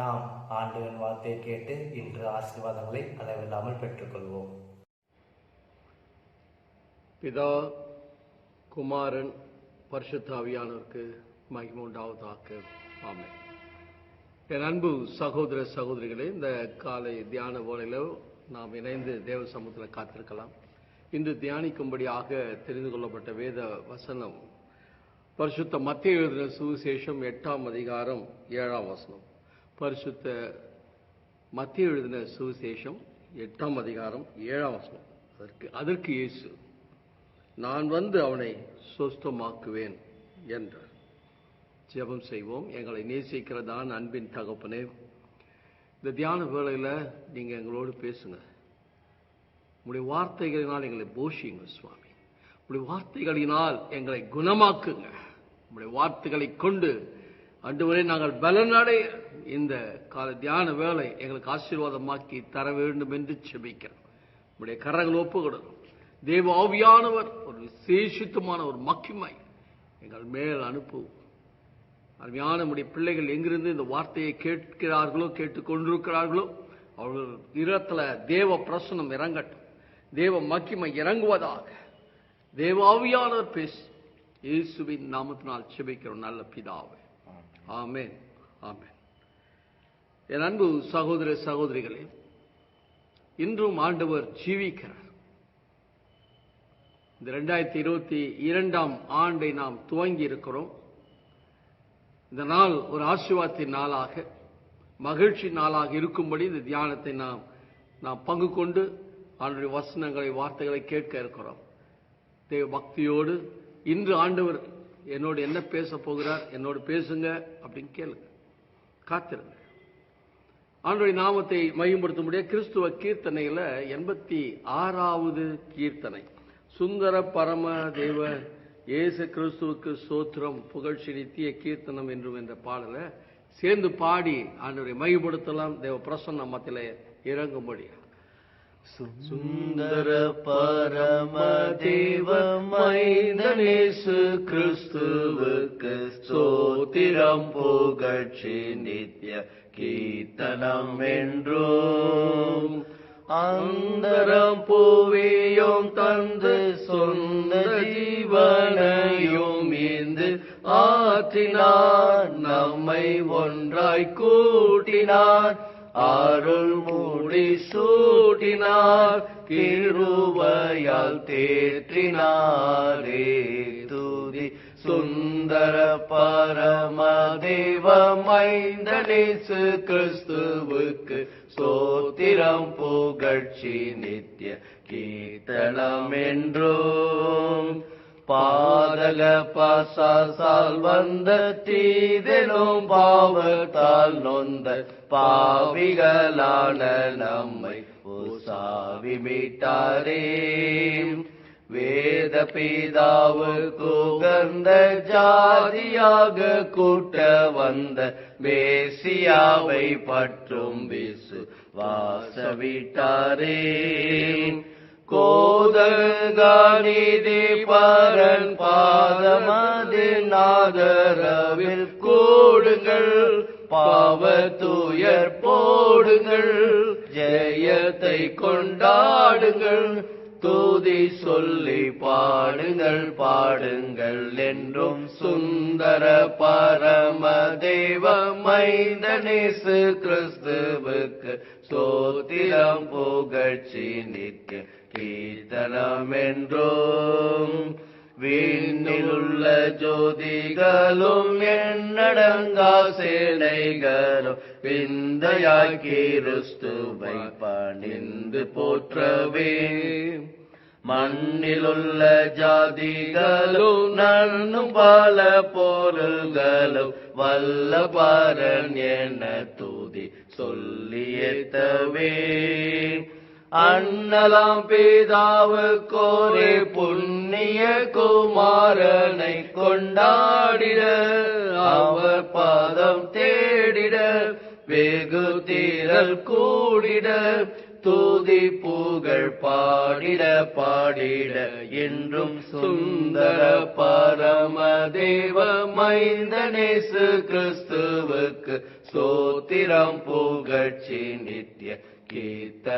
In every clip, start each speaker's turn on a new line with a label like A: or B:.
A: நாம் ஆண்டவன் வார்த்தையை கேட்டு இன்று ஆசீர்வாதங்களை அளவில்லாமல் பெற்றுக்கொள்வோம்.
B: பிதா குமாரன் பரிசுத்தாவியானவருக்கு மகிமூண்டாவதாக ஆமை என் அன்பு சகோதர சகோதரிகளே இந்த காலை தியான வேளையில நாம் இணைந்து தேவ சமூகத்தில் காத்திருக்கலாம். இன்று தியானிக்கும்படியாக தெரிந்து கொள்ளப்பட்ட வேத வசனம் பரிசுத்த மத்திய எழுதின சுவிசேஷம் எட்டாம் அதிகாரம் ஏழாம் வசனம். பரிசுத்த மத்திய எழுதின சுவிசேஷம் எட்டாம் அதிகாரம் ஏழாம் வசனம். அதற்கு அதற்கு இயேசு நான் வந்து அவனை சொஸ்தமாக்குவேன் என்றார். ஜெபம் செய்வோம். எங்களை நேசிக்கிறதான் அன்பின் தகப்பனே இந்த தியான வேளையில் நீங்கள் எங்களோடு பேசுங்க. உங்களுடைய வார்த்தைகளினால் எங்களை போஷிங்க சுவாமி. உங்களுடைய வார்த்தைகளினால் எங்களை குணமாக்குங்க. உங்களுடைய வார்த்தைகளை கொண்டு அன்றுவரை நாங்கள் பலனடை இந்த கால தியான வேலை எங்களுக்கு ஆசீர்வாதமாக்கி தர வேண்டும் என்று செபிக்கிறோம். நம்முடைய கரங்கள் ஒப்புக்கொடுக்கும் தேவ ஆவியானவர் ஒரு விசேஷித்தமான ஒரு மக்கிமை எங்கள் மேல் அனுப்புவோம் அருமையான நம்முடைய பிள்ளைகள் எங்கிருந்து இந்த வார்த்தையை கேட்கிறார்களோ கேட்டுக்கொண்டிருக்கிறார்களோ அவர்கள் இடத்துல தேவ பிரசனம் இறங்கட்டும். தேவ மக்கிமை இறங்குவதாக. தேவாவியானவர் பேசி இயேசுவின் நாமத்தினால் செபிக்கிறோம் நல்ல பிதாவை. ஆமேன் ஆமேன். என் அன்பு சகோதர சகோதரிகளே இன்றும் ஆண்டவர் ஜீவிக்கிறார். இந்த ரெண்டாயிரத்தி இருபத்தி இரண்டாம் ஆண்டை நாம் துவங்கி இருக்கிறோம். இந்த நாள் ஒரு ஆசீர்வாதத்தின் நாளாக மகிழ்ச்சி நாளாக இருக்கும்படி இந்த தியானத்தை நாம் நாம் பங்கு கொண்டு ஆண்டுடைய வசனங்களை வார்த்தைகளை கேட்க இருக்கிறோம். தேவ பக்தியோடு இன்று ஆண்டவர் என்னோடு என்ன பேச போகிறார் என்னோடு பேசுங்க அப்படின்னு கேளுங்க. காத்திருங்க. ஆண்டுடைய நாமத்தை மையப்படுத்தும்படிய கிறிஸ்துவ கீர்த்தனையில் எண்பத்தி ஆறாவது கீர்த்தனை. சுந்தர பரம தேவ இயேசு கிறிஸ்துவுக்கு சோத்திரம் புகழ்ச்சி நித்திய கீர்த்தனம் என்றும் என்ற பாடலை சேர்ந்து பாடி ஆண்டவரை மையப்படுத்தலாம் தேவ பிரசன்ன மத்தியில இறங்கும்படியா.
C: சுந்தர பரம தேவ மைந்தனேசு கிறிஸ்துவுக்கு ஸ்தோத்திரம் புகழ்ச்சி நித்ய கீர்த்தனம் என்றோம். அந்தரம் பூவியும் தந்து சொந்த ஜீவனையும் இந்து ஆற்றினார் நம்மை ஒன்றாய் கூட்டினார். அருள் மூடி சூட்டினார் கிருபையால் தேற்றினாரே. துதி சுந்தர பரம மைந்தனேசு கிறிஸ்துவுக்கு சோத்திரம் புகழ்ச்சி நித்ய கீர்த்தனம் என்றும் பாதக பாசால் வந்த தீதெனும் பாவத்தால் நொந்த பாவிகளான நம்மை உசாவி மீட்டாரே. வேத பிதாவுக்கு குகந்த ஜாதியாக கூட்ட வந்த மேசியாவை பற்றும் விசு வாசவிட்டாரே கோதகானிதி பரன் பாதமது நாதரவில் கூடுங்கள். பாவத்துயர் போடுங்கள். ஜெயத்தை கொண்டாடுங்கள். தூதி சொல்லி பாடுங்கள். பாடுங்கள் என்றும் சுந்தர பரமதேவ மைந்தனேசு கிறிஸ்துவுக்கு சோத்திரம் புகழ்ச்சி. நிற்க கீர்த்தனம் என்றும் விண்ணிலுள்ள ஜோதிகளும் எண்ணடங்கா சேனைகளும் விந்தையாய் கிறிஸ்துவை பணிந்து போற்றவே. மண்ணிலுள்ள ஜாதிகளும் நன்னும் பல பொருள்களும் வல்ல பாரன் என தூதி சொல்லியத்தவே அண்ணலாம் பிதாவுக்கோரே புண்ணிய குமாரனை கொண்டாடிட அவர் பாதம் தேடிட வெகு தீரல் கூடிட தூதி புகழ் பாடிட பாடிட என்றும் சுந்தர பரமதேவ மைந்தனேசு கிறிஸ்துவுக்கு சோத்திரம் புகழ்ச்சி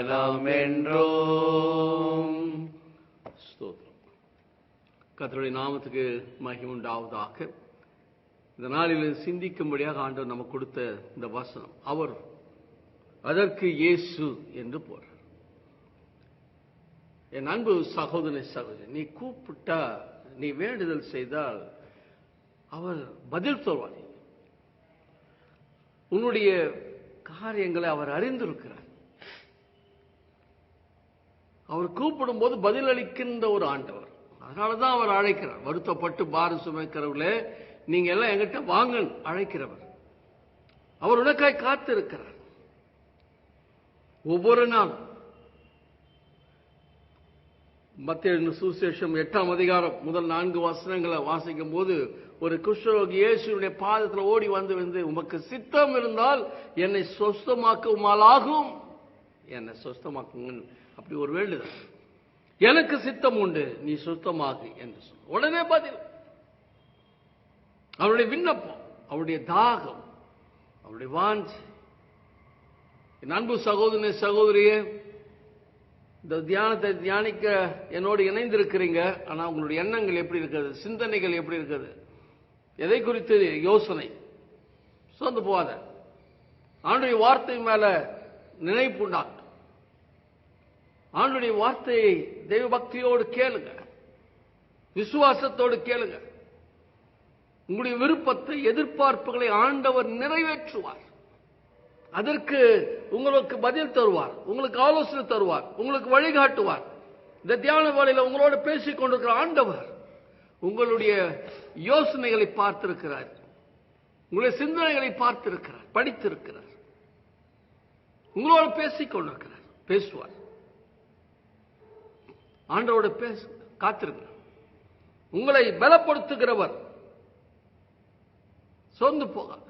C: கீர்த்தனம் என்றோம்
D: ஸ்தோத்திரம் கர்த்தருடைய நாமத்துக்கு மகிமை உண்டாவதாக இந்த நாளில் சிந்திக்கும்படியாக ஆண்டவர் நமக்கு கொடுத்த இந்த வசனம் அவர் அதற்கு இயேசு என்று போறார் என் அன்பு சகோதரி சகோதரி நீ கூப்பிட்டா நீ வேண்டுதல் செய்தால் அவர் பதில் சொல்வார் உன்னுடைய காரியங்களை அவர் அறிந்திருக்கிறார் அவர் கூப்பிடும் போது பதிலளிக்கின்ற ஒரு ஆண்டவர். அதனாலதான் அவர் அழைக்கிறார். வருத்தப்பட்டு பாரு சுமைக்கிறவர்களே நீங்க எல்லாம் எங்கிட்ட வாங்க அழைக்கிறவர். அவர் உனக்காய் காத்து இருக்கிறார் ஒவ்வொரு நாளும் மத்திய சுசேஷம் எட்டாம் அதிகாரம் முதல் நான்கு வசனங்களை வாசிக்கும் போது ஒரு குஷ்டரோகி இயேசுடைய பாதத்தில் ஓடி வந்து வந்து உமக்கு சித்தம் இருந்தால் என்னை சொஸ்தமாக்குமாலாகும். என்னை சொஸ்தமாக்குங்க அப்படி ஒரு வேண்டுதல் எனக்கு சித்தம் உண்டு நீ சுத்தமாகு என்று சொல். உடனே பதில். அவருடைய விண்ணப்பம் அவருடைய தாகம் அவருடைய வாஞ்சி. என் அன்பு சகோதரனே சகோதரியே இந்த தியானத்தை தியானிக்க என்னோடு இணைந்திருக்கிறீங்க. ஆனா உங்களுடைய எண்ணங்கள் எப்படி இருக்குது சிந்தனைகள் எப்படி இருக்குது எதை குறித்து யோசனை? சோர்ந்து போகாத. ஆண்டுடைய வார்த்தை மேல நினைப்பு ஆண்டுடைய வார்த்தையை தெய்வ பக்தியோடு கேளுங்க. விசுவாசத்தோடு கேளுங்க. உங்களுடைய விருப்பத்தை எதிர்பார்ப்புகளை ஆண்டவர் நிறைவேற்றுவார். அதற்கு உங்களுக்கு பதில் தருவார் உங்களுக்கு ஆலோசனை தருவார் உங்களுக்கு வழிகாட்டுவார். இந்த தியான வேலையில் உங்களோடு பேசிக் கொண்டிருக்கிற ஆண்டவர் உங்களுடைய யோசனைகளை பார்த்திருக்கிறார். உங்களுடைய சிந்தனைகளை பார்த்திருக்கிறார் படித்திருக்கிறார். உங்களோடு பேசிக் கொண்டிருக்கிறார் பேசுவார். ஆண்டவோட பேச காத்திருங்க உங்களை பலப்படுத்துகிறவர். சோர்ந்து போகாது.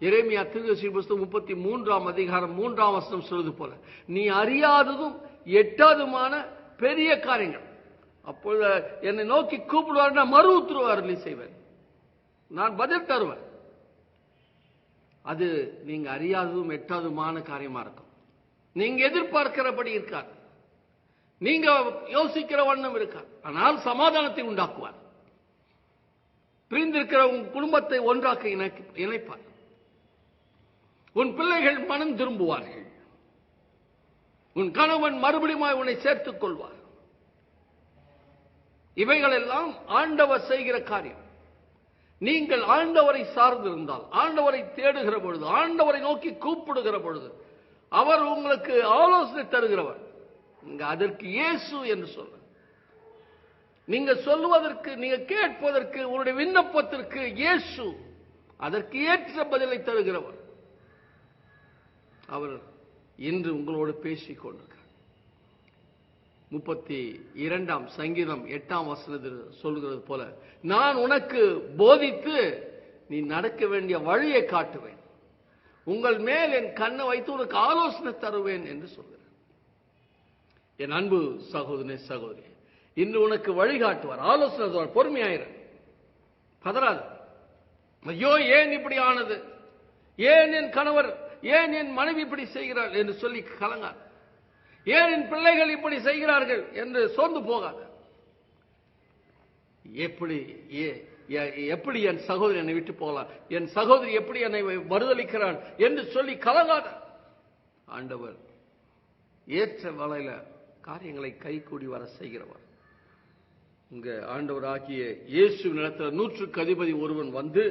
D: இறைமையா திருதசி புஸ்தகம் முப்பத்தி மூன்றாம் அதிகாரம் மூன்றாம் வசனம் சொல்வது போல நீ அறியாததும் எட்டாதுமான பெரிய காரியங்கள். அப்பொழுது என்னை நோக்கி கூப்பிடுவார் மறு உத்தரவு அருளி செய்வேன். நான் பதில் தருவேன். அது நீங்க அறியாததும் எட்டாதுமான காரியமா இருக்கும். நீங்க எதிர்பார்க்கிறபடி இருக்காது. நீங்க யோசிக்கிற வண்ணம் இருக்கார் ஆனால் சமாதானத்தை உண்டாக்குவார். பிரிந்திருக்கிற உன் குடும்பத்தை ஒன்றாக்க இணைப்பார். உன் பிள்ளைகள் மனம் திரும்புவார்கள். உன் கணவன் மறுபடியும் உன்னை சேர்த்துக் கொள்வார். இவைகளெல்லாம் ஆண்டவர் செய்கிற காரியம். நீங்கள் ஆண்டவரை சார்ந்திருந்தால் ஆண்டவரை தேடுகிற பொழுது ஆண்டவரை நோக்கி கூப்பிடுகிற பொழுது அவர் உங்களுக்கு ஆலோசனை தருகிறவர். இங்க அதற்கு இயேசு என்று சொல்ற நீங்க சொல்லுவதற்கு நீங்க கேட்பதற்கு உங்களுடைய விண்ணப்பத்திற்கு இயேசு அதற்கு ஏற்ற பதிலை தருகிறவர். அவர் இன்று உங்களோடு பேசிக் கொண்டிருக்கிறார். முப்பத்தி இரண்டாம் சங்கீதம் எட்டாம் வசனத்தில் சொல்கிறது போல நான் உனக்கு போதித்து நீ நடக்க வேண்டிய வழியை காட்டுவேன். உங்கள் மேல் என் கண்ணை வைத்து உனக்கு ஆலோசனை தருவேன் என்று சொல்கிறேன் என் அன்பு சகோதரனே சகோதரி இன்று உனக்கு வழிகாட்டுவார். ஆலோசனை தருவார். பொறுமையாயிரு. பதறாது. ஐயோ ஏன் இப்படி ஆனது? ஏன் என் கணவர் ஏன் என் மனைவி இப்படி செய்கிறாள் என்று சொல்லி கலங்கார் ஏன் என் பிள்ளைகள் இப்படி செய்கிறார்கள் என்று சோர்ந்து போகாது. எப்படி ஏ- எப்படி என் சகோதரி என்னை விட்டு போகலாம்? என் சகோதரி எப்படி என்னை மறுதளிக்கிறாள் என்று சொல்லி கலங்காத. ஆண்டவர் ஏற்ற வலையில காரியங்களை கைகூடி வர செய்கிறவர். உங்க ஆண்டவர் ஆகிய இயேசு நிலத்தில் நூற்றுக்கு அதிபதி ஒருவன் வந்து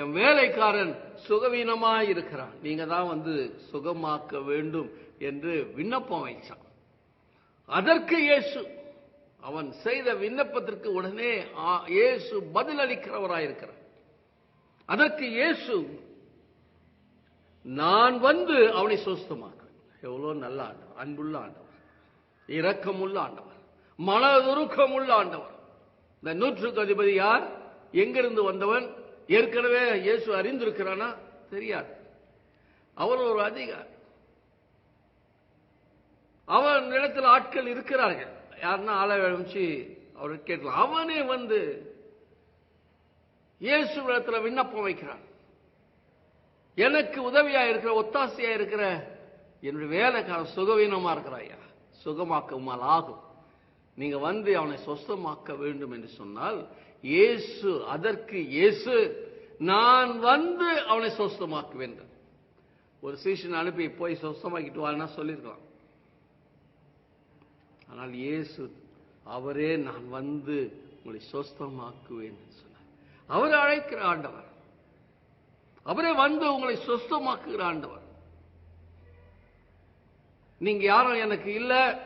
D: என் வேலைக்காரன் சுகவீனமாய் இருக்கிறான். நீங்க தான் வந்து சுகமாக்க வேண்டும் என்று விண்ணப்பம் வைச்சான். அதற்கு இயேசு அவன் செய்த விண்ணப்பத்திற்கு உடனே இயேசு பதிலளிக்கிறவராயிருக்கிறார் அதற்கு இயேசு நான் வந்து அவனை சுஸ்தமாக்குவேன். எவ்வளவு நல்ல ஆண்டவர் அன்புள்ள ஆண்டவர். இரக்கமுள்ள ஆண்டவர் மனதுருக்கமுள்ள ஆண்டவர். இந்த நூற்றுக்கு அதிபதி யார்? எங்கிருந்து வந்தவன்? ஏற்கனவே இயேசு அறிந்திருக்கிறானா? தெரியாது. அவர் ஒரு அதிகாரி. அவன் இடத்தில் ஆட்கள் இருக்கிறார்கள். யாருன்னா ஆளை வச்சு அவர் கேட்கலாம். அவனே வந்து இயேசு இடத்துல விண்ணப்பம் வைக்கிறான். எனக்கு உதவியா இருக்கிற ஒத்தாசையா இருக்கிற என்னுடைய வேலைக்காரன் சுகவீனமா இருக்கிறாயா சுகமாக்க ஆகும் நீங்க வந்து அவனை சொஸ்தமாக்க வேண்டும் என்று சொன்னால் இயேசு அதற்கு இயேசு நான் வந்து அவனை சொஸ்தமாக்குவேன். ஒரு சீசன் அனுப்பி போய் சொஸ்தமாக்கிட்டு வான்னா சொல்லியிருக்கலாம். ஆனால் இயேசு அவரே நான் வந்து உங்களை சொஸ்தமாக்குவேன் என்று சொன்னார். அவர் அழைக்கிற ஆண்டவர். அவரே வந்து உங்களை சொஸ்தமாக்குகிற ஆண்டவர். நீங்க யாரும் எனக்கு இல்ல.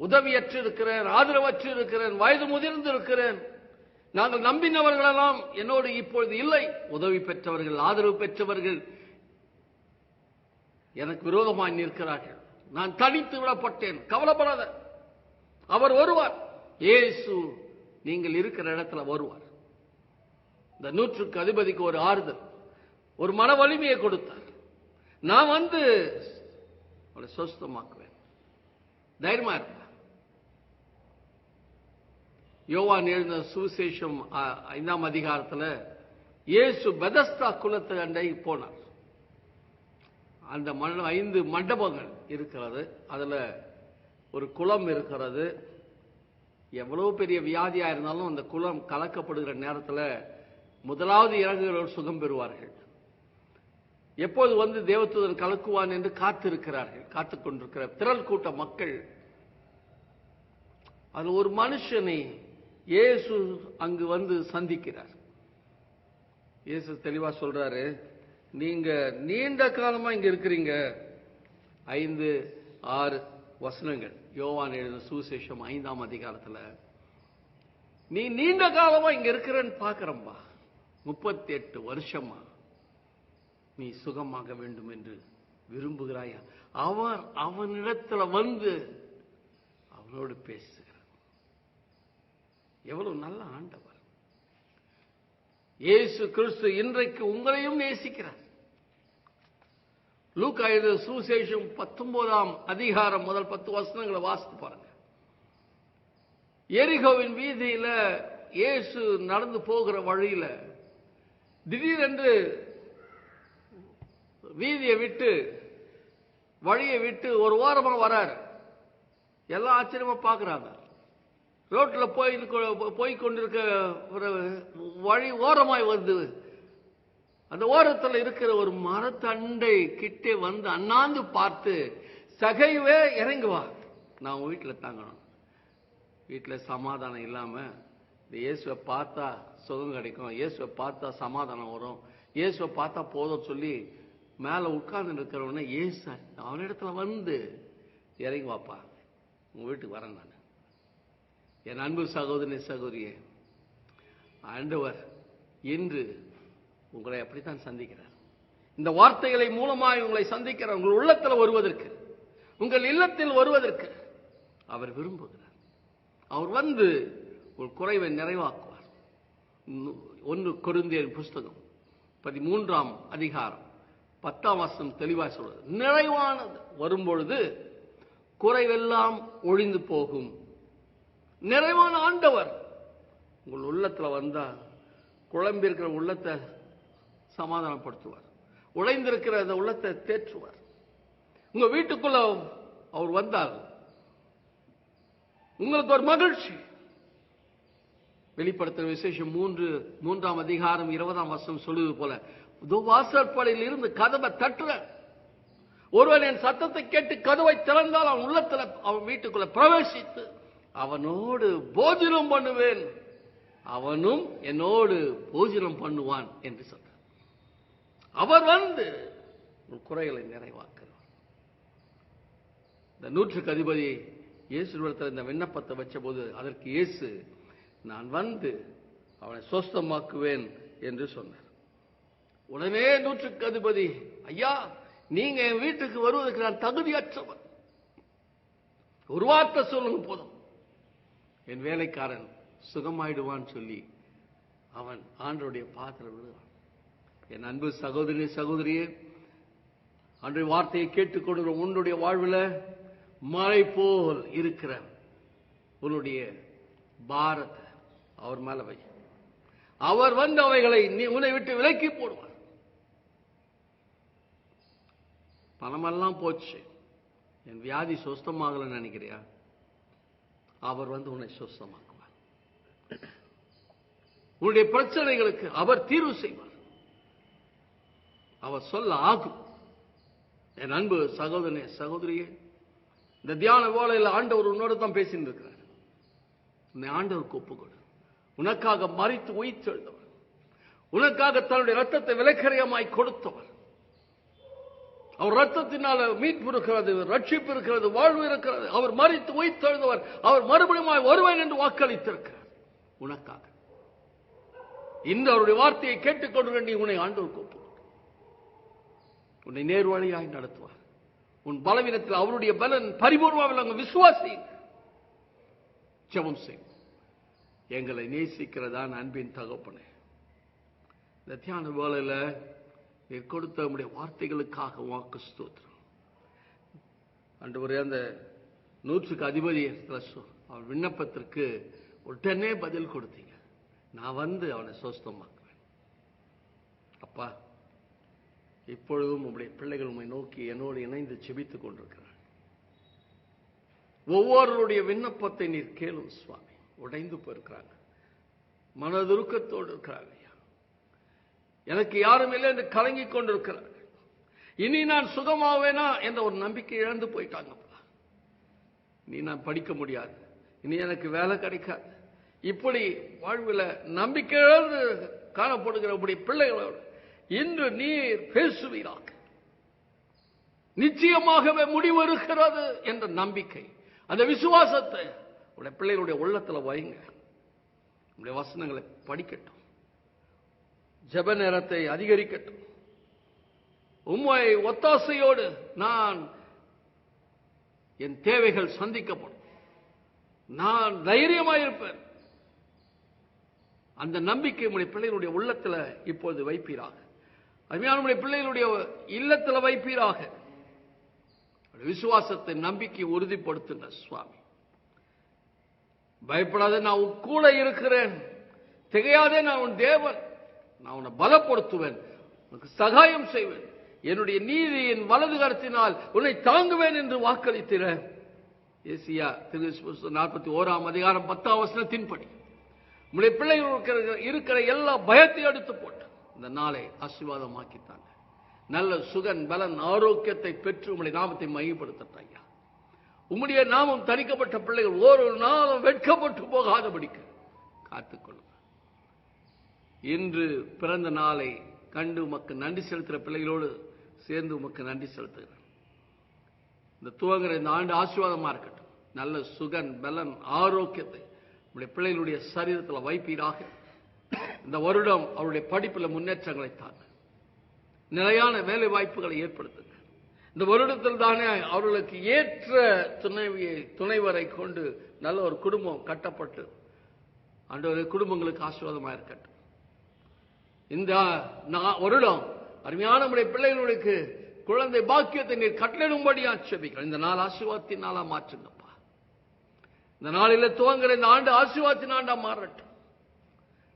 D: உதவியற்று இருக்கிறேன் ஆதரவற்று இருக்கிறேன் வயது முதிர்ந்து இருக்கிறேன் நாங்கள் நம்பினவர்களெல்லாம் என்னோடு இப்பொழுது இல்லை. உதவி பெற்றவர்கள் ஆதரவு பெற்றவர்கள் எனக்கு விரோதமாய் நிற்கிறார்கள். நான் தனித்து விடப்பட்டேன். கவலைப்படாத. அவர் வருவார். ஏசு நீங்கள் இருக்கிற இடத்துல வருவார். இந்த நூற்றுக்கு அதிபதிக்கு ஒரு ஆறுதல். ஒரு மன வலிமையை கொடுத்தார். நான் வந்து அவளை சொஸ்தமாக்குவேன். தைரியமா இருப்பேன் யோவான் எழுந்த சுவிசேஷம் ஐந்தாம் அதிகாரத்துல இயேசு பெதஸ்தா குலத்தை அண்டை போனார். அந்த மண் ஐந்து மண்டபங்கள் இருக்கிறது. அதுல ஒரு குளம் இருக்கிறது. எவ்வளவு பெரிய வியாதியா இருந்தாலும் அந்த குளம் கலக்கப்படுகிற நேரத்துல முதலாவது இறங்குகிறவர் சுகம் பெறுவார்கள். எப்போது வந்து தேவதூதன் கலக்குவான் என்று காத்திருக்கிறார்கள் காத்துக் கொண்டிருக்கிற திரள் கூட்ட மக்கள். அது ஒரு மனுஷனை இயேசு அங்கு வந்து சந்திக்கிறார். இயேசு தெளிவா சொல்றாரு நீங்க நீண்ட காலமா இங்க இருக்கிறீங்க. ஐந்து ஆறு வசனங்கள். யோவான் எழுதின சுவிசேஷம் ஐந்தாம் அதிகாரத்துல நீ நீண்ட காலமா இங்க இருக்கிறன்னு பாக்குறம்பா முப்பத்தி எட்டு வருஷமா நீ சுகமாக வேண்டும் என்று விரும்புகிறாயா? அவர் அவனிடத்துல வந்து அவனோடு பேசுகிறார். எவ்வளவு நல்ல ஆண்டவர். இயேசு கிறிஸ்து இன்றைக்கு உங்களையும் நேசிக்கிறார். லூக்கா எழுதிய பத்தொன்பதாம் அதிகாரம் முதல் பத்து வசனங்களை வாசித்து பாருங்க. எரிகோவின் வீதியில இயேசு நடந்து போகிற வழியில திடீரென்று வீதியை விட்டு வழியை விட்டு ஒரு ஓரமா வராரு. எல்லாம் ஆச்சரியமா பார்க்குறாங்க ரோட்டில் போய் போய் கொண்டிருக்க ஒரு வழி ஓரமாய் வந்து அந்த ஓரத்தில் இருக்கிற ஒரு மரத்தண்டை கிட்டே வந்து அண்ணாந்து பார்த்து சகைவே இறங்குவா நான் வீட்டில் தாங்கணும். வீட்டில் சமாதானம் இல்லாமல் இந்த இயேசுவை பார்த்தா சுகம் கிடைக்கும். இயேசுவை பார்த்தா சமாதானம் வரும். இயேசுவை பார்த்தா போதும் சொல்லி மேல உட்கார்ந்து இருக்கிறவன இயேசு அவனிடத்துல வந்து இறங்கி வாப்பா. உங்க வீட்டுக்கு வரேன் நான். என் அன்பு சகோதரி சகோதரியே ஆண்டவர் இன்று உங்களை அப்படித்தான் சந்திக்கிறார். இந்த வார்த்தைகளை மூலமாக உங்களை சந்திக்கிறார் உங்கள் உள்ளத்தில் வருவதற்கு உங்கள் இல்லத்தில் வருவதற்கு அவர் விரும்புகிறார். அவர் வந்து ஒரு குறைவை நிறைவாக்குவார். ஒன்று கொருந்தியர் புஸ்தகம் பதிமூன்றாம் அதிகாரம். பத்தாம் வசனம் தெளிவாக சொல்றது. நிறைவானது. வரும்பொழுது குறைவெல்லாம் ஒழிந்து போகும். நிறைவான ஆண்டவர் உங்கள் உள்ளத்துல வந்தா குழம்பிருக்கிற உள்ளத்தை சமாதானப்படுத்துவார். உழைந்திருக்கிற அந்த உள்ளத்தை தேற்றுவார். உங்க வீட்டுக்குள்ள அவர் வந்தார். உங்களுக்கு ஒரு மகிழ்ச்சி. வெளிப்படுத்துற விசேஷம் மூன்று மூன்றாம் அதிகாரம் இருபதாம் வருஷம் சொல்லுவது போல வாசற்படையில் இருந்து கதவை தட்டுற. ஒருவன் என் சத்தத்தை கேட்டு கதவை திறந்தால் அவன் உள்ளத்துல அவன் வீட்டுக்குள்ள பிரவேசித்து அவனோடு போஜனம் பண்ணுவேன். அவனும் என்னோடு போஜனம் பண்ணுவான் என்று சொன்னார் அவர் வந்து உன் குறைகளை நிறைவாக்குறார் இந்த நூற்றுக்கு அதிபதி இயேசுவிடத்தில் இந்த விண்ணப்பத்தை வச்சபோது அதற்கு இயேசு நான் வந்து அவனை சொஸ்தமாக்குவேன் என்று சொன்னார்.
B: உடனே நூற்றுக்கு அதிபதி ஐயா நீங்க என் வீட்டுக்கு வருவதற்கு நான் தகுதியற்றவன். ஒரு வார்த்தை சொல்லுங்க போதும். என் வேலைக்காரன் சுகமாயிடுவான்னு சொல்லி அவன் ஆண்டருடைய பாத்திரம் விடுவான் என் அன்பு சகோதரி சகோதரியே அன்றைய வார்த்தையை கேட்டுக்கொண்டு உன்னுடைய வாழ்வில் மழை போல் இருக்கிற உன்னுடைய பாரத்தை அவர் மேல வை. அவர் வந்து அவைகளை நீ உன்னை விட்டு விலக்கி போடுவார். பணமெல்லாம் போச்சு. என் வியாதி சுஸ்தமாகலன்னு நினைக்கிறியா? அவர் வந்து உன்னை சுஸ்தமாக்குவார். உன்னுடைய பிரச்சனைகளுக்கு அவர் தீர்வு செய்வார். அவர் சொல்ல ஆகும். என் அன்பு சகோதரனே சகோதரியே இந்த தியான வேலையில் ஆண்டவர் உன்னோட தான் பேசிட்டு இருக்கிறார். உன்னை ஆண்டவருக்கு ஒப்புக்கொடு. உனக்காக மறித்து உயிர்த்தெழுந்தவர் உனக்காக தன்னுடைய ரத்தத்தை விலைக்கரையமாய் கொடுத்தவர். அவர் ரத்தத்தினால மீட்பு இருக்கிறது ரட்சிப்பு இருக்கிறது வாழ்வு இருக்கிறது. அவர் மறித்து உயிர்த்தெழுந்தவர். அவர் மறுபடியும் வருவேன் என்று வாக்களித்திருக்கிறார். உனக்காக. இந்த அவருடைய வார்த்தையை கேட்டுக்கொண்டு நீ உன்னை ஆண்டவர் ஒப்புக்கொடு உன்னை நேர்வழியாய் நடத்துவார். உன் பலவீனத்தில் அவருடைய பலன் பரிபூர்வாவில் அவங்க விசுவாசி ஜபம் செய் எங்களை நேசிக்கிறதான் அன்பின் தகப்பனே. இந்த தியான வேலையில் நீர் கொடுத்த உடைய வார்த்தைகளுக்காக வாக்கு ஸ்தோத்திரம். அன்று அந்த நூற்றுக்கு அதிபதி அவன் விண்ணப்பத்திற்கு உடனே பதில் கொடுத்தீங்க. நான் வந்து அவனை சொஸ்தமாக்குவேன். அப்பா இப்பொழுதும் உங்களுடைய பிள்ளைகள் உண்மை நோக்கி என்னோடு இணைந்து செபித்துக் கொண்டிருக்கிறான் ஒவ்வொருடைய விண்ணப்பத்தை நீர் கேளும் சுவாமி. உடைந்து போயிருக்கிறாங்க. மனதுருக்கத்தோடு இருக்கிறாங்க. எனக்கு யாரும் இல்லை என்று கலங்கிக் கொண்டிருக்கிறார்கள் இனி நான் சுகமாவேனா என்ற ஒரு நம்பிக்கை இழந்து போயிட்டாங்கப்பா நீ நான் படிக்க முடியாது. இனி எனக்கு வேலை கிடைக்காது. இப்படி வாழ்வில் நம்பிக்கை இழந்து காணப்படுகிற இப்படி பிள்ளைகளோடு இன்று நீர் பேசுவீராக. நிச்சயமாகவே முடிவருகிறது என்ற நம்பிக்கை. அந்த விசுவாசத்தை உடைய பிள்ளைகளுடைய உள்ளத்துல வைங்க உடைய வசனங்களை படிக்கட்டும். ஜெப நேரத்தை அதிகரிக்கட்டும். உம்மை ஒத்தாசையோடு நான் என் தேவைகள் சந்திக்கப்படும். நான் தைரியமாயிருப்பேன். அந்த நம்பிக்கை உடைய பிள்ளைகளுடைய உள்ளத்துல இப்போது வைப்பீராக. அருமையான பிள்ளைகளுடைய இல்லத்துல வைப்பீராக. விசுவாசத்தை நம்பிக்கை உறுதிப்படுத்துங்க சுவாமி. பயப்படாத நான் கூட இருக்கிறேன். திகையாதே நான் உன் தேவன். நான் உன்னை பலப்படுத்துவேன். உனக்கு சகாயம் செய்வேன். என்னுடைய நீதியின் வலது கருத்தினால் உன்னை தாங்குவேன் என்று வாக்களித்திர ஏசியா திரு நாற்பத்தி ஓராம் அதிகாரம் பத்தாம் வசனத்தின்படி. உங்களுடைய பிள்ளைகள் இருக்கிற இருக்கிற எல்லா பயத்தையும் எடுத்து போட்டு இந்த நாளை ஆசீர்வாதமாக்கித்தாங்க. நல்ல சுகன் பலன் ஆரோக்கியத்தை பெற்று உங்களுடைய நாமத்தை மையப்படுத்தட்டும் உம்முடைய நாமம் தணிக்கப்பட்ட பிள்ளைகள் ஒரு நாளும் வெட்கப்பட்டு போகாதபடிக்கு காத்துக்கொள்ளுங்க இன்று பிறந்த நாளை கண்டு உமக்கு நன்றி செலுத்துகிற பிள்ளைகளோடு சேர்ந்து உமக்கு நன்றி செலுத்துகிறேன். இந்த துவங்குற இந்த ஆண்டு ஆசீர்வாதமாக இருக்கட்டும். நல்ல சுகன் பலன் ஆரோக்கியத்தை நம்முடைய பிள்ளைகளுடைய சரீரத்தில் வைப்பீராக. இந்த வருடம் அவருடைய படிப்பில் முன்னேற்றங்களை தாங்க. நிலையான வேலை வாய்ப்புகளை ஏற்படுத்துங்க. இந்த வருடத்தில் தானே அவர்களுக்கு ஏற்ற துணைவியை துணைவரை கொண்டு நல்ல ஒரு குடும்பம் கட்டப்பட்டு ஆண்டவரே குடும்பங்களுக்கு ஆசீர்வாதமாக இருக்கட்டும். இந்த வருடம் அருமையான நம்முடைய பிள்ளைகளுக்கு குழந்தை பாக்கியத்தை நீர் கட்டளிடும்படியா செபிக்கிறோம். இந்த நாள் ஆசீர்வாதத்தின் நாளா மாற்றுங்கப்பா. இந்த நாளில் துவங்குற இந்த ஆண்டு ஆசீர்வாதத்தின் ஆண்டா மாறட்டும்.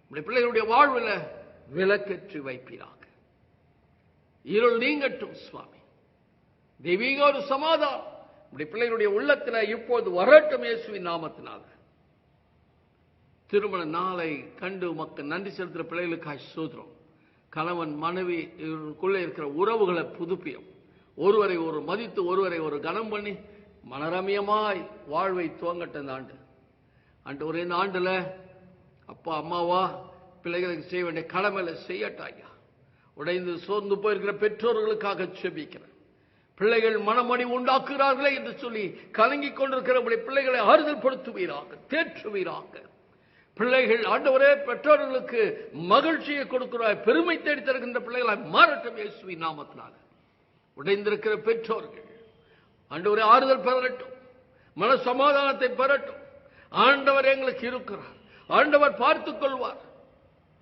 B: நம்முடைய பிள்ளைகளுடைய வாழ்வில் விளக்கற்றி வைப்பீராக. இருள் நீங்கட்டும் சுவாமி. தெய்வீக ஒரு சமாதானம் நம்முடைய பிள்ளைகளுடைய உள்ளத்தில் இப்போது வரட்டும் இயேசுவின் நாமத்தினால. திருமண நாளை கண்டு மக்கள் நன்றி செலுத்துகிற பிள்ளைகளுக்கு சோதரம் கணவன் மனைவி இவருக்குள்ளே இருக்கிற உறவுகளை புதுப்பியும். ஒருவரை ஒரு மதித்து ஒருவரை ஒரு கனம் பண்ணி மனரமியமாய் வாழ்வை துவங்கட்ட இந்த ஆண்டு. அன்று ஒரே இந்த ஆண்டுல அப்பா அம்மாவா பிள்ளைகளுக்கு செய்ய வேண்டிய கடமையில செய்யட்டாயா உடைந்து சோர்ந்து போயிருக்கிற பெற்றோர்களுக்காக செபிக்கிறேன். பிள்ளைகள் மனமணி உண்டாக்குகிறார்களே என்று சொல்லி கலங்கிக் கொண்டிருக்கிற பிள்ளைகளை ஆறுதல் படுத்துவீராக தேற்றுவீராக. பிள்ளைகள் ஆண்டவரே பெற்றோர்களுக்கு மகிழ்ச்சியை கொடுக்கிறாய் பெருமை தேடி தருகின்ற பிள்ளைகளாய் மாறட்டும் இயேசுவி நாமத்தினால. உடைந்திருக்கிற பெற்றோர்கள் ஆண்டவரே ஆறுதல் பெறட்டும் மன சமாதானத்தை பெறட்டும். ஆண்டவர் எங்களுக்கு இருக்கிறார் ஆண்டவர் பார்த்துக் கொள்வார்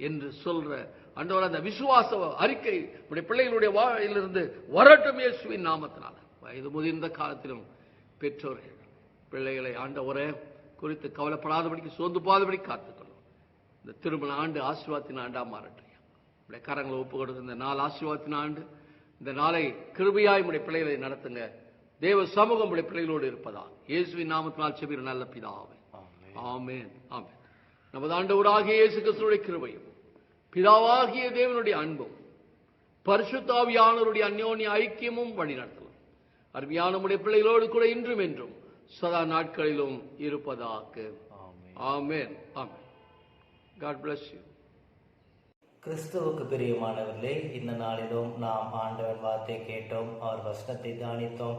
B: என்று சொல்ற ஆண்டவர் அந்த விசுவாச அறிக்கை உடைய பிள்ளைகளுடைய வாயிலிருந்து வரட்டும் இயேசுவின் நாமத்தினால. வயது முதிர்ந்த காலத்திலும் பெற்றோர்கள் பிள்ளைகளை ஆண்டவரே குறித்து கவலைப்படாதபடிக்கு சோர்ந்து போகாதபடி காத்துக்கொள்ளும். இந்த திருமண ஆண்டு ஆசீர்வாதத்தின் ஆண்டா மாறட்டும். உடைய கரங்களை ஒப்பு கொடுக்க இந்த நாள் ஆசீர்வாதத்தின் ஆண்டு. இந்த நாளை கிருபையாய் உடைய பிள்ளைகளை நடத்துங்க. தேவ சமூகம் உடைய பிள்ளைகளோடு இருப்பதா இயேசுவின் நாமத்தினால் செபிற நல்ல பிதாவே. ஆமென். ஆமென். நமது ஆண்டவராகிய இயேசு கிறிஸ்துவுடைய கிருபையும் பிதாவாகிய தேவனுடைய அன்பும் பரிசுத்தாவியானவருடைய அந்யோன்ய ஐக்கியமும் வழிநடத்தலும். அருமையான நம்முடைய பிள்ளைகளோடு கூட இன்றும் என்றும் சதா நாட்களிலும் இருப்பதாக.
A: Amen.
B: Amen. Amen. God bless you.
A: கிறிஸ்துவுக்கு பிரியமானவர்களே இந்த நாளிலும் நாம் ஆண்டவன் வார்த்தை கேட்டோம் அவர் வசனத்தை தியானித்தோம்.